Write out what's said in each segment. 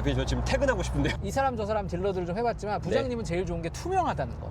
대표님 저 지금 퇴근하고 싶은데요. 이 사람 저 사람 딜러들 좀 해봤지만 부장님은 제일 좋은 게 투명하다는 거.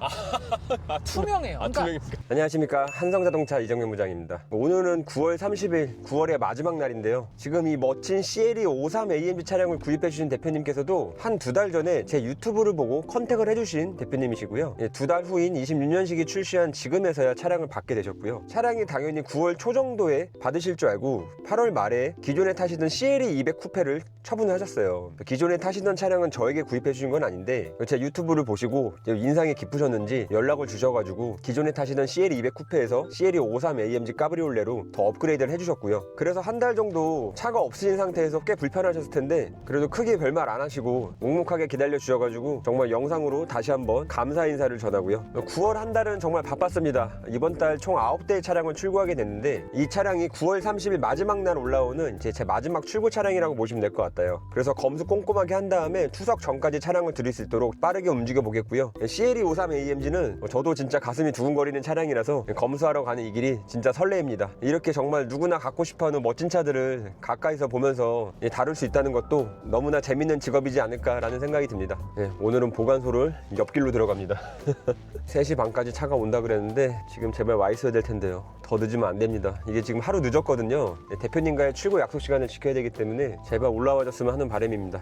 투명해요. 아, 그러니까 투명입니까? 안녕하십니까 한성자동차 이정현 부장입니다. 오늘은 9월 30일 9월의 마지막 날인데요. 지금 이 멋진 CLE 53 AMG 차량을 구입해 주신 대표님께서도 한 두 달 전에 제 유튜브를 보고 컨택을 해 주신 대표님이시고요. 두 달 후인 26년식이 출시한 지금에서야 차량을 받게 되셨고요. 차량이 당연히 9월 초 정도에 받으실 줄 알고 8월 말에 기존에 타시던 CLE 200 쿠페를 처분을 하셨어요. 기존 에 타시던 차량은 저에게 구입해 주신 건 아닌데 제 유튜브를 보시고 인상이 깊으셨는지 연락을 주셔가지고 기존에 타시던 CLE 200 쿠페에서 CLE 53 AMG 까브리올레로 더 업그레이드를 해주셨고요. 그래서 한 달 정도 차가 없으신 상태에서 꽤 불편하셨을 텐데 그래도 크게 별말 안 하시고 묵묵하게 기다려 주셔가지고 정말 영상으로 다시 한번 감사 인사를 전하고요. 9월 한 달은 정말 바빴습니다. 이번 달 총 9대의 차량을 출고하게 됐는데 이 차량이 9월 30일 마지막 날 올라오는 이제 제 마지막 출고 차량이라고 보시면 될 것 같아요. 그래서 검수 꼼꼼하게 한 다음에 추석 전까지 차량을 드릴 수 있도록 빠르게 움직여 보겠고요. CLE 53 AMG는 저도 진짜 가슴이 두근거리는 차량이라서 검수하러 가는 이 길이 진짜 설레입니다. 이렇게 정말 누구나 갖고 싶어하는 멋진 차들을 가까이서 보면서 다룰 수 있다는 것도 너무나 재밌는 직업이지 않을까라는 생각이 듭니다. 예, 오늘은 보관소를 옆길로 들어갑니다. 3시 반까지 차가 온다 그랬는데 지금 제발 와 있어야 될 텐데요. 더 늦으면 안 됩니다. 이게 지금 하루 늦었거든요. 예, 대표님과의 출고 약속 시간을 지켜야 되기 때문에 제발 올라와 줬으면 하는 바람입니다.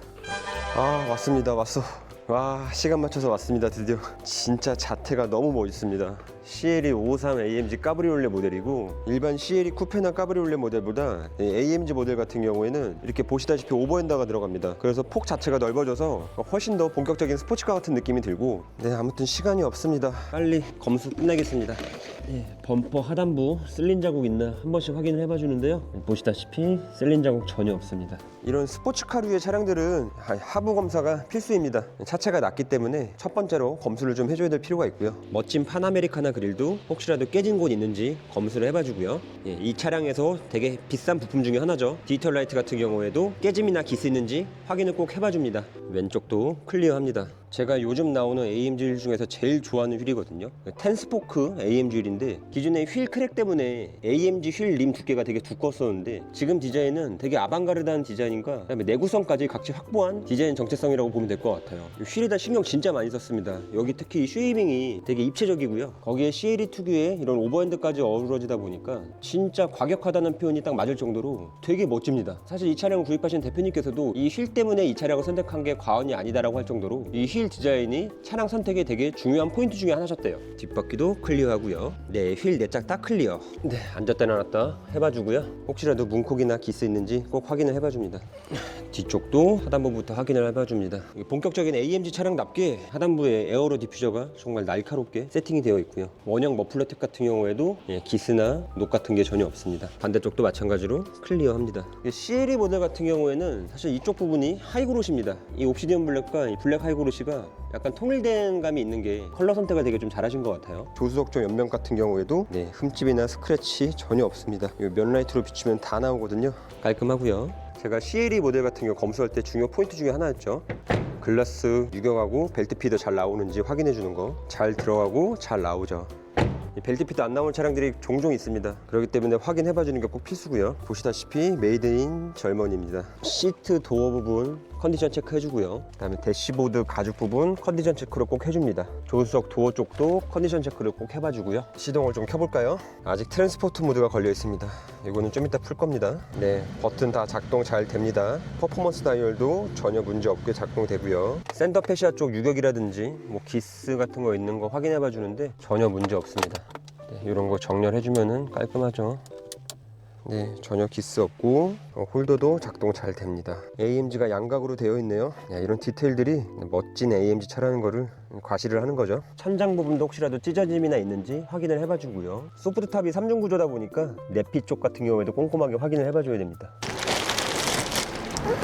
아 왔습니다. 왔어. 와 시간 맞춰서 왔습니다 드디어. 진짜 자태가 너무 멋있습니다. CLE 53 AMG 까브리올레 모델이고 일반 CLE 쿠페나 까브리올레 모델보다 이 AMG 모델 같은 경우에는 이렇게 보시다시피 오버핸더가 들어갑니다. 그래서 폭 자체가 넓어져서 훨씬 더 본격적인 스포츠카 같은 느낌이 들고 네 아무튼 시간이 없습니다. 빨리 검수 끝내겠습니다 예, 범퍼 하단부 쓸린 자국 있나 한 번씩 확인을 해봐 주는데요. 보시다시피 쓸린 자국 전혀 없습니다. 이런 스포츠카류의 차량들은 하부 검사가 필수입니다. 차체가 낮기 때문에 첫 번째로 검수를 좀 해줘야 될 필요가 있고요. 멋진 파나메리카나 그릴도 혹시라도 깨진 곳 있는지 검수를 해봐 주고요. 예, 이 차량에서 되게 비싼 부품 중에 하나죠. 디지털 라이트 같은 경우에도 깨짐이나 기스 있는지 확인을 꼭 해봐 줍니다. 왼쪽도 클리어합니다 제가 요즘 나오는 AMG 휠 중에서 제일 좋아하는 휠이거든요. 텐스포크 AMG 휠인데 기존의 휠 크랙 때문에 AMG 휠 림 두께가 되게 두꺼웠었는데 지금 디자인은 되게 아방가르다는 디자인인가 그다음에 내구성까지 각지 확보한 디자인 정체성이라고 보면 될 것 같아요. 이 휠에다 신경 진짜 많이 썼습니다. 여기 특히 이 쉐이빙이 되게 입체적이고요. 거기에 CLE 특유의 이런 오버핸드까지 어우러지다 보니까 진짜 과격하다는 표현이 딱 맞을 정도로 되게 멋집니다. 사실 이 차량을 구입하신 대표님께서도 이 휠 때문에 이 차량을 선택한 게 과언이 아니다라고 할 정도로 이휠 디자인이 차량 선택에 되게 중요한 포인트 중에 하나셨대요. 뒷바퀴도 클리어하고요. 네, 휠 내짝 다 클리어. 네, 앉았다 일어났다 해봐주고요. 혹시라도 문콕이나 기스 있는지 꼭 확인을 해봐줍니다. 뒤쪽도 하단부부터 확인을 해봐줍니다. 본격적인 AMG 차량답게 하단부에 에어로 디퓨저가 정말 날카롭게 세팅이 되어 있고요. 원형 머플러텍 같은 경우에도 예, 기스나 녹 같은 게 전혀 없습니다. 반대쪽도 마찬가지로 클리어합니다. CLE 모델 같은 경우에는 사실 이쪽 부분이 하이그로시입니다. 이 옵시디언 블랙과 이 블랙 하이그로시 가 약간 통일된 감이 있는 게 컬러 선택을 되게 좀 잘하신 것 같아요. 조수석쪽 옆면 같은 경우에도 네, 흠집이나 스크래치 전혀 없습니다. 이 면라이트로 비추면 다 나오거든요. 깔끔하고요. 제가 CLE 모델 같은 경우 검수할 때 중요 포인트 중에 하나였죠. 글라스 유경하고 벨트 피드 잘 나오는지 확인해 주는 거. 잘 들어가고 잘 나오죠. 이 벨트 피드 안 나오는 차량들이 종종 있습니다. 그렇기 때문에 확인해 봐 주는 게 꼭 필수고요. 보시다시피 메이드인 절먼입니다. 시트 도어 부분 컨디션 체크 해 주고요. 그다음에 대시보드 가죽 부분 컨디션 체크를 꼭 해줍니다. 조수석 도어 쪽도 컨디션 체크를 꼭 해봐 주고요. 시동을 좀 켜볼까요? 아직 트랜스포트 모드가 걸려 있습니다. 이거는 좀 이따 풀 겁니다. 네, 버튼 다 작동 잘 됩니다. 퍼포먼스 다이얼도 전혀 문제 없게 작동되고요. 샌더 패시아 쪽 유격이라든지 뭐 기스 같은 거 있는 거 확인해 봐 주는데 전혀 문제 없습니다. 네, 이런 거 정렬해주면은 깔끔하죠. 네, 전혀 기스 없고 어, 홀더도 작동 잘 됩니다. AMG가 양각으로 되어 있네요. 야, 이런 디테일들이 멋진 AMG 차라는 거를 과시를 하는 거죠. 천장 부분도 혹시라도 찢어짐이나 있는지 확인을 해봐주고요. 소프트탑이 3중 구조다 보니까 내피 쪽 같은 경우에도 꼼꼼하게 확인을 해봐줘야 됩니다.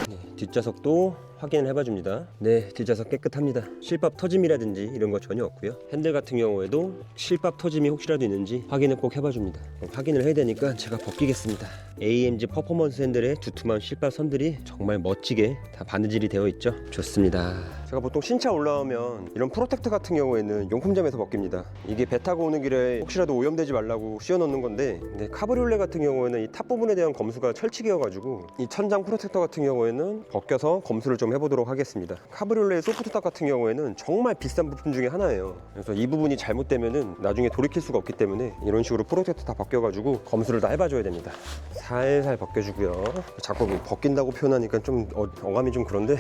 네, 뒷좌석도 확인을 해봐 줍니다. 네, 뒷좌석 깨끗합니다. 실밥 터짐이라든지 이런 거 전혀 없고요. 핸들 같은 경우에도 실밥 터짐이 혹시라도 있는지 확인을 꼭 해봐 줍니다. 그럼 확인을 해야 되니까 제가 벗기겠습니다. AMG 퍼포먼스 핸들의 두툼한 실밥 선들이 정말 멋지게 다 바느질이 되어 있죠. 좋습니다. 제가 보통 신차 올라오면 이런 프로텍터 같은 경우에는 용품점에서 벗깁니다. 이게 배 타고 오는 길에 혹시라도 오염되지 말라고 씌워놓는 건데 근데 카브리올레 같은 경우에는 이 탑 부분에 대한 검수가 철칙이어가지고 이 천장 프로텍터 같은 경우에는 벗겨서 검수를 좀 해보도록 하겠습니다. 카브리올레 소프트탑 같은 경우에는 정말 비싼 부품 중에 하나예요. 그래서 이 부분이 잘못되면은 나중에 돌이킬 수가 없기 때문에 이런 식으로 프로젝트 다 벗겨가지고 검수를 다 해봐줘야 됩니다. 살살 벗겨주고요. 자꾸 뭐 벗긴다고 표현하니까 좀 어, 어감이 좀 그런데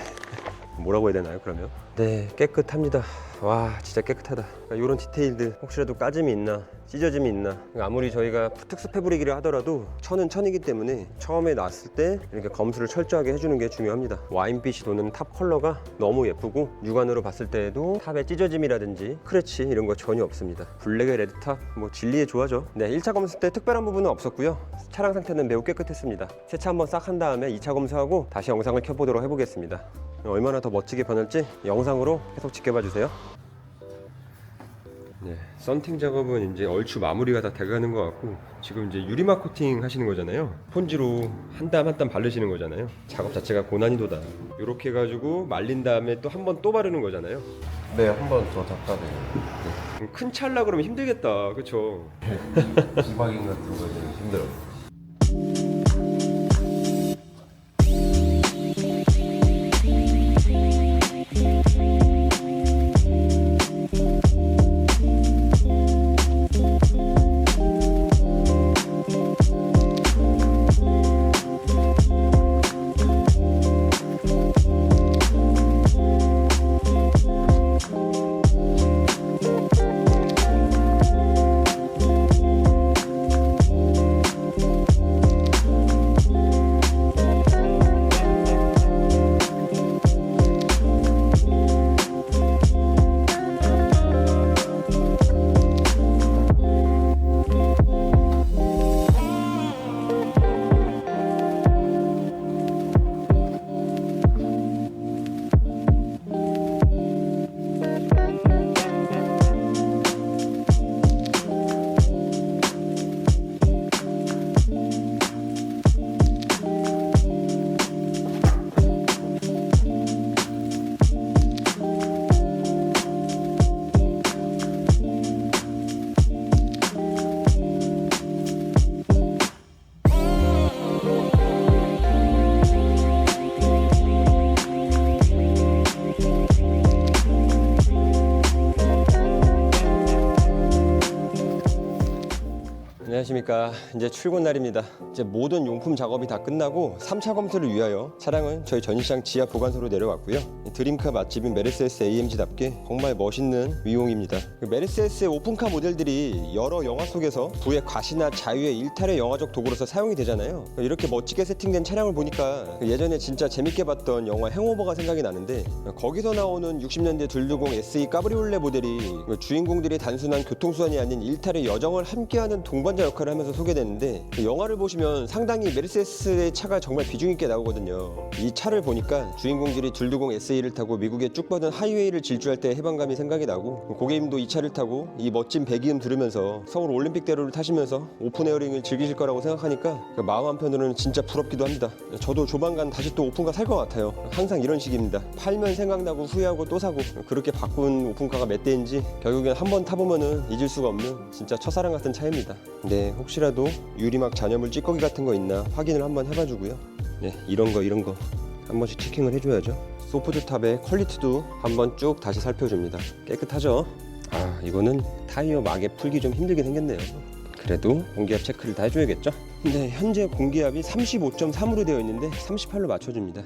뭐라고 해야 되나요 그러면? 네 깨끗합니다 와 진짜 깨끗하다. 이런 디테일들 혹시라도 까짐이 있나 찢어짐이 있나. 아무리 저희가 특수 패브릭이라 하더라도 천은 천이기 때문에 처음에 놨을 때 이렇게 검수를 철저하게 해주는 게 중요합니다. 와인빛이 도는 탑 컬러가 너무 예쁘고 육안으로 봤을 때에도 탑의 찢어짐이라든지 크래치 이런 거 전혀 없습니다. 블랙의 레드탑 뭐 진리에 좋아져 네 1차 검수 때 특별한 부분은 없었고요. 차량 상태는 매우 깨끗했습니다. 세차 한번 싹 한 다음에 2차 검수하고 다시 영상을 켜보도록 해보겠습니다. 얼마나 더 멋지게 변할지 영상으로 계속 지켜봐 주세요. 네, 썬팅 작업은 이제 얼추 마무리가 다 돼가는 것 같고 지금 이제 유리막 코팅 하시는 거잖아요. 폰지로 한 땀 한 땀 바르시는 거잖아요. 작업 자체가 고난이도다. 이렇게 해가지고 말린 다음에 또 한 번 또 바르는 거잖아요. 네, 한 번 더 닦아내요. 큰 찰라 그러면 힘들겠다, 그렇죠? 기박인 같은 거좀 힘들어 안녕하십니까. 이제 출근 날입니다. 이제 모든 용품 작업이 다 끝나고 3차 검수를 위하여 차량은 저희 전시장 지하 보관소로 내려왔고요. 이 드림카 맛집인 메르세스 AMG답게 정말 멋있는 위용입니다. 그 메르세스의 오픈카 모델들이 여러 영화 속에서 부의 과시나 자유의 일탈의 영화적 도구로서 사용이 되잖아요. 이렇게 멋지게 세팅된 차량을 보니까 그 예전에 진짜 재밌게 봤던 영화 행오버가 생각이 나는데 거기서 나오는 60년대 둘두공 SE 까브리올레 모델이 그 주인공들이 단순한 교통수단이 아닌 일탈의 여정을 함께하는 동반자 역할을 하면서 소개되는데 그 영화를 보시면 상당히 메르세스의 차가 정말 비중 있게 나오거든요. 이 차를 보니까 주인공들이 둘두공 SE를 타고 미국의 쭉 뻗은 하이웨이를 질주할 때 해방감이 생각이 나고 고객님도 이 차를 타고 이 멋진 배기음 들으면서 서울 올림픽대로를 타시면서 오픈 에어링을 즐기실 거라고 생각하니까 그 마음 한편으로는 진짜 부럽기도 합니다. 저도 조만간 다시 또 오픈카 살 것 같아요. 항상 이런 식입니다. 팔면 생각나고 후회하고 또 사고 그렇게 바꾼 오픈카가 몇 대인지 결국엔 한 번 타보면은 잊을 수가 없는 진짜 첫사랑 같은 차입니다. 네, 혹시라도 유리막 잔여물 찌꺼기 같은 거 있나 확인을 한번 해봐주고요. 네, 이런 거 이런 거 한 번씩 체킹을 해줘야죠. 소프트탑의 퀄리티도 한번 쭉 다시 살펴줍니다. 깨끗하죠? 아, 이거는 타이어 막에 풀기 좀 힘들게 생겼네요. 그래도 공기압 체크를 다 해줘야겠죠? 근데 현재 공기압이 35.3으로 되어 있는데 38로 맞춰줍니다.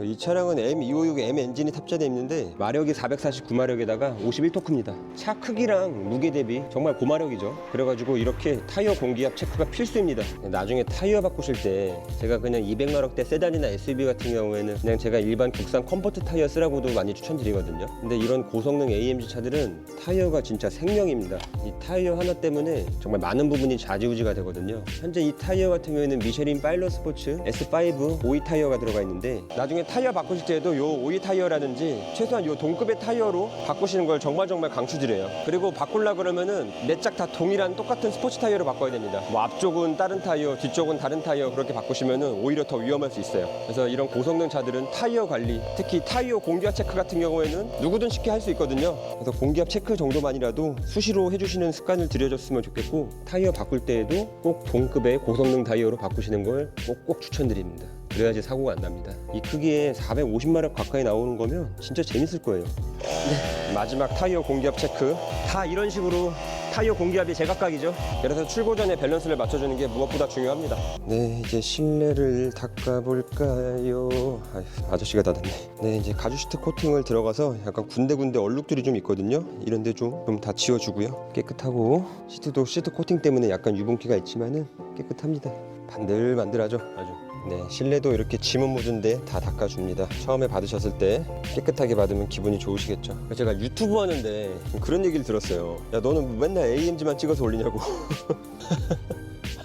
이 차량은 M256 M 엔진이 탑재되어 있는데 마력이 449마력에다가 51토크입니다. 차 크기랑 무게 대비 정말 고마력이죠. 그래가지고 이렇게 타이어 공기압 체크가 필수입니다. 나중에 타이어 바꾸실 때 제가 그냥 200마력대 세단이나 SUV 같은 경우에는 그냥 제가 일반 국산 컴포트 타이어 쓰라고도 많이 추천드리거든요. 근데 이런 고성능 AMG 차들은 타이어가 진짜 생명입니다. 이 타이어 하나 때문에 정말 많은 부분이 좌지우지가 되거든요. 현재 이 타이어 같은 경우에는 미쉐린 파일럿 스포츠 S5 52 타이어가 들어가 있는데 나중에 타이어 바꾸실 때도 요52 타이어라든지 최소한 요 동급의 타이어로 바꾸시는 걸 정말 정말 강추드려요. 그리고 바꾸려 그러면은 몇 짝 다 동일한 똑같은 스포츠 타이어로 바꿔야 됩니다. 뭐 앞쪽은 다른 타이어, 뒤쪽은 다른 타이어 그렇게 바꾸시면은 오히려 더 위험할 수 있어요. 그래서 이런 고성능 차들은 타이어 관리, 특히 타이어 공기압 체크 같은 경우에는 누구든 쉽게 할 수 있거든요. 그래서 공기압 체크 정도만이라도 수시로 해주시는 습관을 들여줬으면 좋겠고 타이어 바꿀 때에도 꼭 동급의 고성능 타이어로 바꾸시는 걸 꼭 꼭 추천드립니다. 그래야지 사고가 안 납니다. 이 크기에 450마력 가까이 나오는 거면 진짜 재밌을 거예요. 네, 마지막 타이어 공기압 체크. 다 이런 식으로 타이어 공기압이 제각각이죠. 그래서 출고 전에 밸런스를 맞춰주는 게 무엇보다 중요합니다. 네, 이제 실내를 닦아볼까요? 아휴, 아저씨가 닫았네. 네, 이제 가죽 시트 코팅을 들어가서 약간 군데군데 얼룩들이 좀 있거든요. 이런데 좀 좀 다 지워주고요. 깨끗하고 시트도 시트 코팅 때문에 약간 유분기가 있지만은 깨끗합니다. 반들반들하죠, 아주. 네, 실내도 이렇게 지문 묻은데 다 닦아줍니다. 처음에 받으셨을 때 깨끗하게 받으면 기분이 좋으시겠죠. 제가 유튜브 하는데 그런 얘기를 들었어요. 야, 너는 맨날 AMG만 찍어서 올리냐고.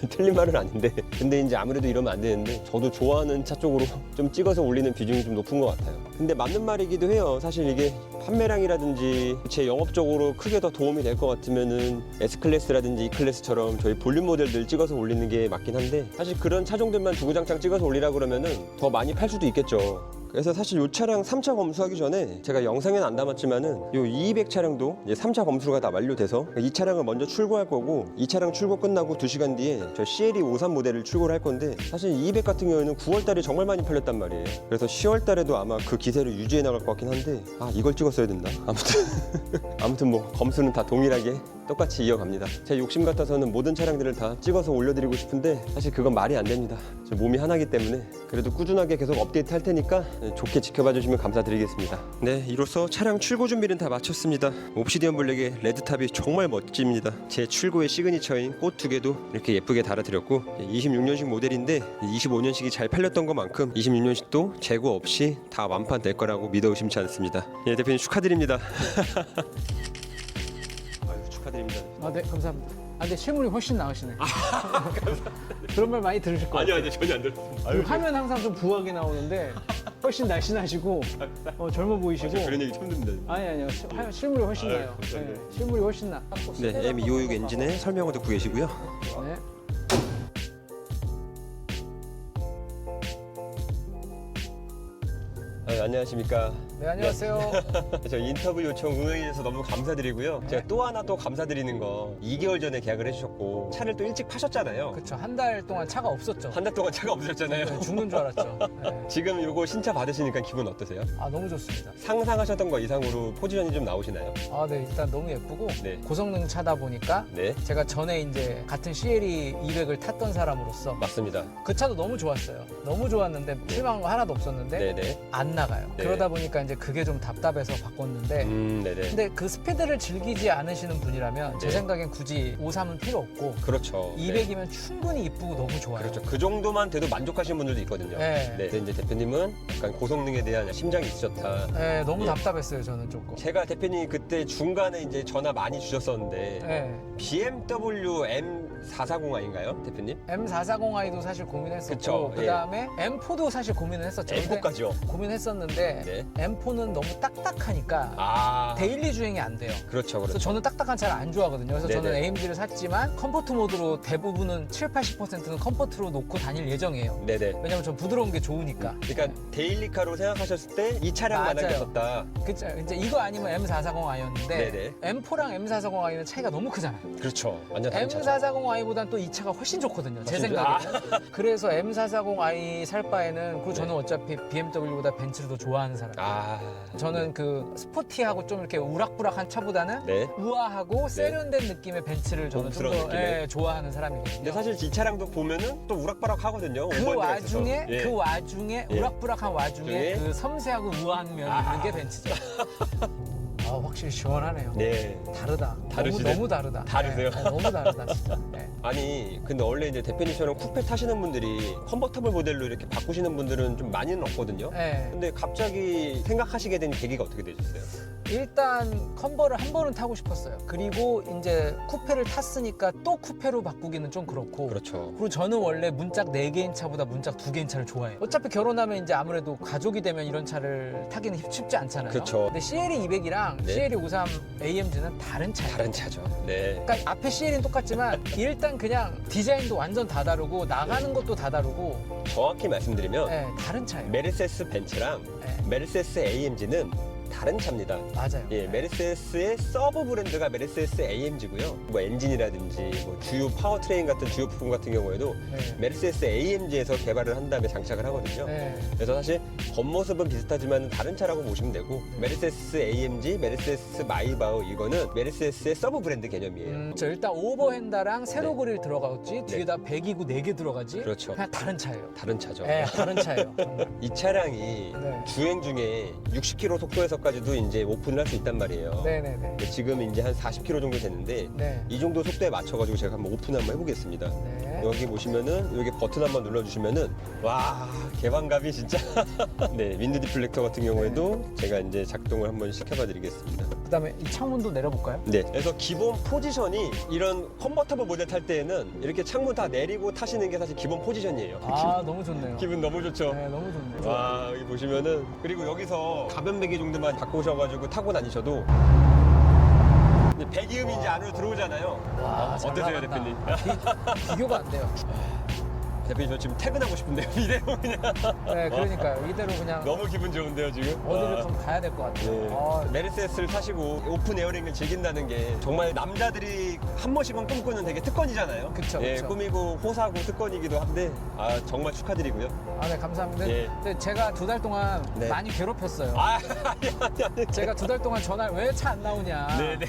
틀린 말은 아닌데. 근데 이제 아무래도 이러면 안 되는데 저도 좋아하는 차 쪽으로 좀 찍어서 올리는 비중이 좀 높은 것 같아요. 근데 맞는 말이기도 해요. 사실 이게 판매량이라든지 제 영업적으로 크게 더 도움이 될 것 같으면은 S클래스라든지 E클래스처럼 저희 볼륨 모델들 찍어서 올리는 게 맞긴 한데 사실 그런 차종들만 주구장창 찍어서 올리라 그러면은 더 많이 팔 수도 있겠죠 그래서 사실 이 차량 3차 검수하기 전에 제가 영상에는 안 담았지만은 이 200 차량도 이제 3차 검수가 다 완료돼서 이 차량을 먼저 출고할 거고 이 차량 출고 끝나고 2시간 뒤에 저 CLE 53 모델을 출고를 할 건데 사실 200 같은 경우에는 9월 달에 정말 많이 팔렸단 말이에요. 그래서 10월 달에도 아마 그 기세를 유지해 나갈 것 같긴 한데 아 이걸 찍었어야 된다. 아무튼 아무튼 뭐 검수는 다 동일하게 똑같이 이어갑니다. 제 욕심 같아서는 모든 차량들을 다 찍어서 올려드리고 싶은데 사실 그건 말이 안 됩니다. 저 몸이 하나기 때문에 그래도 꾸준하게 계속 업데이트 할 테니까 좋게 지켜봐 주시면 감사드리겠습니다. 네, 이로써 차량 출고 준비는 다 마쳤습니다. 옵시디언 블랙의 레드탑이 정말 멋집니다. 제 출고의 시그니처인 꽃 두 개도 이렇게 예쁘게 달아드렸고 26년식 모델인데 25년식이 잘 팔렸던 것만큼 26년식도 재고 없이 다 완판될 거라고 믿어 의심치 않습니다. 예, 대표님 축하드립니다. 축하드립니다. 아, 네, 감사합니다. 아, 근데 실물이 훨씬 나으시네. 그런 말 많이 들으실 거예요. 아니요, 전혀 안 들었습니다. 화면 항상 좀 부하게 나오는데 훨씬 날씬하시고 어, 젊어 보이시고. 얘기 처음 듣는다. 아니 아니요. 시- 화- 실물이 훨씬 아유, 나요. 감사합니다. 네, 실물이 훨씬 나. 네, M256 엔진의 설명을 듣고 계시고요. 네. 아, 안녕하십니까. 네, 안녕하세요. 저 인터뷰 요청 응해주셔서 너무 감사드리고요. 제가 또 하나 또 감사드리는 거 2개월 전에 계약을 해주셨고 차를 또 일찍 파셨잖아요. 그렇죠. 한달 동안 차가 없었죠. 한 달 동안 차가 없으셨잖아요. 네, 죽는 줄 알았죠. 네. 지금 요거 신차 받으시니까 기분 어떠세요? 아 너무 좋습니다. 상상하셨던 거 이상으로 포지션이 좀 나오시나요? 아, 네, 일단 너무 예쁘고 네. 고성능 차다 보니까 네, 제가 전에 이제 같은 CLE 200을 탔던 사람으로서 맞습니다. 그 차도 너무 좋았어요. 너무 좋았는데 실망한 거 하나도 없었는데 네네. 안 나 나가요. 네. 예. 그러다 보니까 이제 그게 좀 답답해서 바꿨는데 음, 근데 그 스피드를 즐기지 않으시는 분이라면 제 네. 생각엔 굳이 53은 필요 없고 그렇죠. 200이면 충분히 이쁘고 너무 좋아요. 그렇죠. 그 정도만 돼도 만족하시는 분들도 있거든요. 네. 네. 근데 이제 대표님은 약간 고성능에 대한 심장이 있으셨다. 네, 너무 예. 답답했어요 저는 조금. 제가 대표님이 그때 중간에 이제 전화 많이 주셨었는데 네. BMW M M440i인가요, 대표님? M440i도 사실 고민했었고 그쵸, 예. 그다음에 M4도 사실 고민을 했었죠. M4까지요. 고민했었는데 M4는 너무 딱딱하니까 아, 데일리 주행이 안 돼요. 그렇죠, 그렇죠. 그래서 그렇죠. 저는 딱딱한 차를 안 좋아하거든요. 그래서 네네. 저는 AMG를 샀지만 컴포트 모드로 대부분은 7, 80%는 컴포트로 놓고 다닐 예정이에요. 네네. 왜냐면 전 부드러운 게 좋으니까. 음, 그러니까 네. 데일리카로 생각하셨을 때 이 차량만 맞아요. 하셨다. 그죠 이제 이거 아니면 M440i였는데 네네. M4랑 M440i는 차이가 너무 크잖아요. 그렇죠. 완전 다른 차. M440i M440i보다는 또이 차가 훨씬 좋거든요. 제 생각에는. 그래서 M440i 살 바에는 그리고 저는 어차피 BMW보다 벤츠를 더 좋아하는 사람이에요. 네. 아, 저는 그 스포티하고 좀 이렇게 우락부락한 차보다는 네. 우아하고 세련된 느낌의 벤츠를 저는 좀 고급스러운 더 느낌의? 예, 좋아하는 사람이거든요. 근데 사실 이 차량도 보면은 또 우락바락 하거든요. 그 와중에. 예. 그 와중에 예. 우락부락한 와중에 중에? 그 섬세하고 우아한 면이 아. 있는 게 벤츠죠. 아 확실히 시원하네요. 네. 다르다. 다르시네? 너무, 너무 다르다. 다르세요? 네, 너무 다르다 진짜. 네. 아니, 근데 원래 이제 대표님처럼 쿠페 타시는 분들이 컨버터블 모델로 이렇게 바꾸시는 분들은 좀 많이는 없거든요. 네. 근데 갑자기 생각하시게 된 계기가 어떻게 되셨어요? 일단 컨버를 한 번은 타고 싶었어요. 그리고 이제 쿠페를 탔으니까 또 쿠페로 바꾸기는 좀 그렇고. 그렇죠. 그리고 저는 원래 문짝 4개인 차보다 문짝 2개인 차를 좋아해요. 어차피 결혼하면 이제 아무래도 가족이 되면 이런 차를 타기는 쉽- 쉽지 않잖아요. 그렇죠. 근데 CLE 200이랑 네. CLE 53 AMG는 다른 차예요. 다른 차죠. 네. 그러니까 앞에 CL은 똑같지만 일단 그냥 디자인도 완전 다 다르고 나가는 것도 다 다르고 정확히 말씀드리면 네, 다른 차예요. 메르세스 벤츠랑 네. 메르세스 AMG는 다른 차입니다. 맞아요. 예, 메르세스의 서브 브랜드가 메르세스 AMG고요. 뭐 엔진이라든지 뭐 주요 파워트레인 같은 주요 부품 같은 경우에도 네. 메르세스 AMG에서 개발을 한 다음에 장착을 하거든요. 네. 그래서 사실 겉모습은 비슷하지만 다른 차라고 보시면 되고 메르세스 AMG, 메르세스 마이바흐 이거는 메르세스의 서브 브랜드 개념이에요. 음, 저 일단 오버핸다랑 세로 네. 그릴 들어가지 뒤에다 배기구 네개 들어가지 그렇죠. 그냥 다른 차예요. 다른 차죠. 네, 다른 차예요. 이 차량이 네. 주행 중에 60km 속도에서 까지도 이제 오픈을 할 수 있단 말이에요. 네네네. 근데 지금 이제 한 40km 정도 됐는데 네. 이 정도 속도에 맞춰가지고 제가 한번 오픈 한번 해보겠습니다. 네. 여기 보시면은 여기 버튼 한번 눌러주시면은 와 개방감이 진짜 네 윈드 디플렉터 같은 경우에도 제가 이제 작동을 한번 시켜봐 드리겠습니다. 그다음에 이 창문도 내려볼까요? 네 그래서 기본 포지션이 이런 컨버터블 모델 탈 때에는 이렇게 창문 다 내리고 타시는 게 사실 기본 포지션이에요. 아 너무 좋네요. 기분 너무 좋죠. 네, 너무 좋네요. 와 여기 보시면은 그리고 여기서 가변 배기 정도만 바꾸셔가지고 타고 다니셔도 이제 배기음이 이제 안으로 들어오잖아요. 와, 잘 어떠세요 나간다. 대표님? 비, 비교가 안 돼요. 대표님 저 지금 퇴근하고 싶은데요 이대로 그냥 네, 그러니까요. 이대로 그냥 너무 기분 좋은데요 지금. 어디를 와. 좀 가야 될 것 같아요. 네. 아, 메르세스를 타시고 오픈 에어링을 즐긴다는 게 정말 남자들이 한 번씩은 꿈꾸는 되게 특권이잖아요. 그쵸, 예, 그쵸. 꿈이고 호사고 특권이기도 한데 아 정말 축하드리고요. 아, 네, 감사합니다. 예. 근데 제가 두 달 동안 네. 많이 괴롭혔어요. 아 아니 아니 아니. 제가 두 달 동안 전화를 왜 차 안 나오냐. 네네.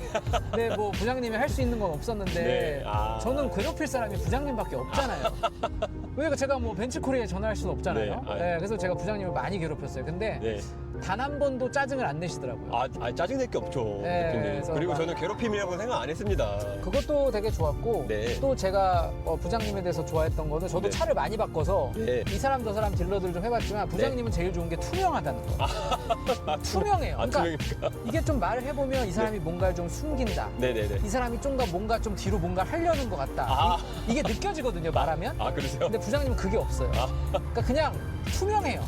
네, 뭐 부장님이 할 수 있는 건 없었는데 네, 아. 저는 괴롭힐 사람이 부장님밖에 없잖아요. 왜 제가 뭐 벤츠코리아에 전화할 수는 없잖아요. 네, 아. 네, 그래서 제가 부장님을 많이 괴롭혔어요. 근데 네. 단 한 번도 짜증을 안 내시더라고요. 아, 아 짜증낼 게 없죠. 네, 대표님. 그래서 그리고 막- 저는 괴롭힘이라고 생각 안 했습니다. 그것도 되게 좋았고 네. 또 제가 어, 부장님에 대해서 좋아했던 거는 저도 네. 차를 많이 바꿔서 네. 이 사람 저 사람 딜러들 좀 해봤지만 부장님은 제일 좋은 게 투명하다는 거. 아, 투명해요. 아, 그러니까 투명입니까? 이게 좀 말을 해보면 이 사람이 뭔가를 좀 숨긴다. 네네네. 이 사람이 좀가 뭔가 좀 뒤로 뭔가 하려는 것 같다. 아. 이, 이게 느껴지거든요, 말하면. 아, 그러세요? 근데 부장님은 그게 없어요. 그러니까 그냥 투명해요.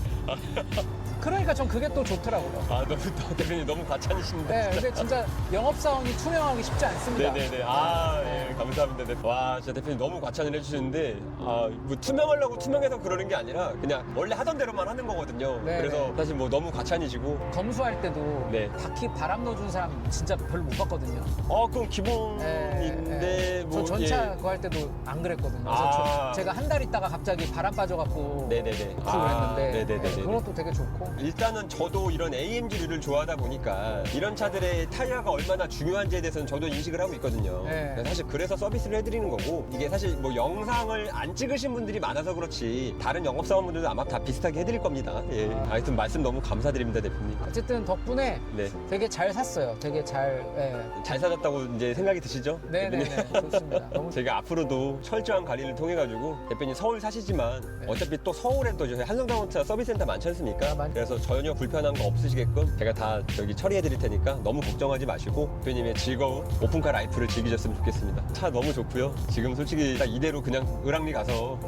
그러니까 전 그게 또 좋더라고요. 아, 너무, 너- 대표님 너무 과찬이십니다. 네, 근데 진짜 영업사원이 투명하기 쉽지 않습니다. 네네네. 아, 예, 감사합니다. 네. 와, 진짜 대표님 너무 과찬을 해주시는데, 아, 뭐 투명하려고 투명해서 그러는 게 아니라 그냥 원래 하던 대로만 하는 거거든요. 네, 그래서 네. 사실 뭐 너무 과찬이시고, 검수할 때도 네. 바퀴 바람 넣어준 사람 진짜 별로 못 봤거든요. 어, 그럼 예, 기본인데, 예. 뭐. 저 전차 예. 그거 할 때도 안 그랬거든요. 그래서 아. 저- 제가 한 달 있다가 갑자기 바람 빠져갖고 네네네. 아, 했는데 네네네네. 예, 그런 것도 되게 좋고. 일단은 저도 이런 AMG류를 좋아하다 보니까 이런 차들의 타이어가 얼마나 중요한지에 대해서는 저도 인식을 하고 있거든요. 네. 사실 그래서 서비스를 해드리는 거고 이게 사실 뭐 영상을 안 찍으신 분들이 많아서 그렇지 다른 영업사원분들도 아마 다 비슷하게 해드릴 겁니다. 예. 하여튼 말씀 너무 감사드립니다, 대표님. 어쨌든 덕분에 네. 되게 잘 샀어요. 되게 잘. 예. 잘 사셨다고 이제 생각이 드시죠? 네네네. 대표님? 좋습니다. 너무 제가 앞으로도 철저한 관리를 통해 가지고 대표님 서울 사시지만 네. 어차피 또 서울에 또 저희 한성자동차 서비스센터 많지 않습니까? 아, 많- 그래서 전혀 불편한 거 없으시게끔 제가 다 여기 처리해 드릴 테니까 너무 걱정하지 마시고 대표님의 즐거운 오픈카 라이프를 즐기셨으면 좋겠습니다. 차 너무 좋고요. 지금 솔직히 딱 이대로 그냥 을왕리 가서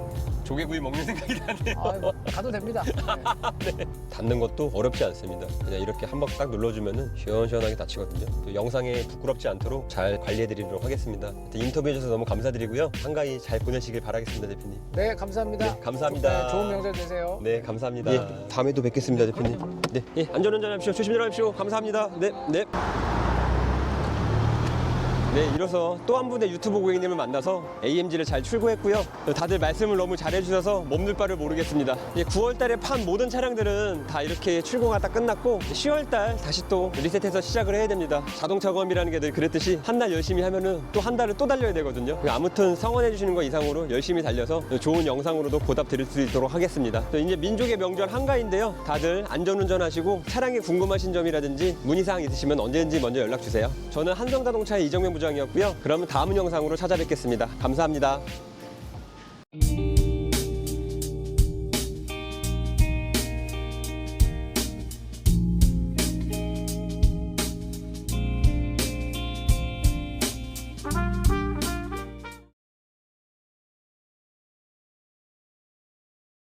조개구이 먹는 생각이 나네요. 아, 뭐 가도 됩니다. 네. 닫는 것도 어렵지 않습니다. 그냥 이렇게 한 번 딱 눌러주면은 시원시원하게 닫히거든요. 또 영상에 부끄럽지 않도록 잘 관리해드리도록 하겠습니다. 하여튼 인터뷰해 주셔서 너무 감사드리고요. 한가히 잘 보내시길 바라겠습니다, 대표님. 네, 감사합니다. 네, 감사합니다. 네, 좋은 명절 되세요. 네, 감사합니다. 예, 다음에도 뵙겠습니다, 대표님. 네, 예, 안전운전하십시오. 조심히 들어가십시오. 감사합니다. 네, 네. 네, 이로써 또 한 분의 유튜브 고객님을 만나서 AMG를 잘 출고했고요. 다들 말씀을 너무 잘해주셔서 몸둘 바를 모르겠습니다. 9월 달에 판 모든 차량들은 다 이렇게 출고가 다 끝났고 10월 달 다시 또 리셋해서 시작을 해야 됩니다. 자동차 검이라는 게 늘 그랬듯이 한 달 열심히 하면은 또 한 달을 또 달려야 되거든요. 아무튼 성원해 주시는 거 이상으로 열심히 달려서 좋은 영상으로도 보답 드릴 수 있도록 하겠습니다. 또 이제 민족의 명절 한가인데요. 다들 안전운전 하시고 차량에 궁금하신 점이라든지 문의사항 있으시면 언제든지 먼저 연락 주세요. 저는 한성자동차의 이정명 부장 이었고요. 그러면 다음 영상으로 찾아뵙겠습니다. 감사합니다.